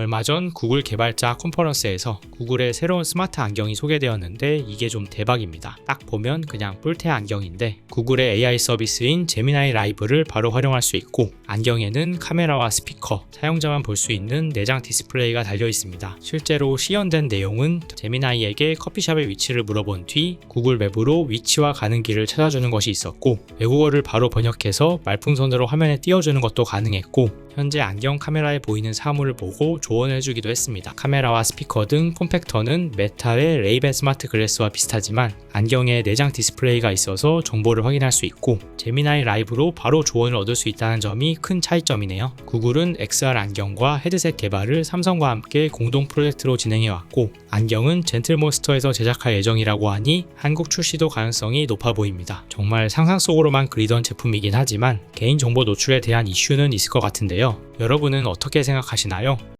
얼마 전 구글 개발자 컨퍼런스에서 구글의 새로운 스마트 안경이 소개되었는데 이게 좀 대박입니다. 딱 보면 그냥 뿔테 안경인데 구글의 AI 서비스인 제미나이 라이브를 바로 활용할 수 있고 안경에는 카메라와 스피커, 사용자만 볼 수 있는 내장 디스플레이가 달려 있습니다. 실제로 시연된 내용은 제미나이에게 커피숍의 위치를 물어본 뒤 구글 맵으로 위치와 가는 길을 찾아주는 것이 있었고 외국어를 바로 번역해서 말풍선으로 화면에 띄워주는 것도 가능했고 현재 안경 카메라에 보이는 사물을 보고 조언해주기도 했습니다. 카메라와 스피커 등 폼팩터는 메타의 레이벤 스마트 글래스와 비슷하지만 안경에 내장 디스플레이가 있어서 정보를 확인할 수 있고 제미나이 라이브로 바로 조언을 얻을 수 있다는 점이 큰 차이점이네요. 구글은 XR 안경과 헤드셋 개발을 삼성과 함께 공동 프로젝트로 진행해 왔고 안경은 젠틀몬스터에서 제작할 예정이라고 하니 한국 출시도 가능성이 높아 보입니다. 정말 상상 속으로만 그리던 제품이긴 하지만 개인정보 노출에 대한 이슈는 있을 것 같은데요. 여러분은 어떻게 생각하시나요?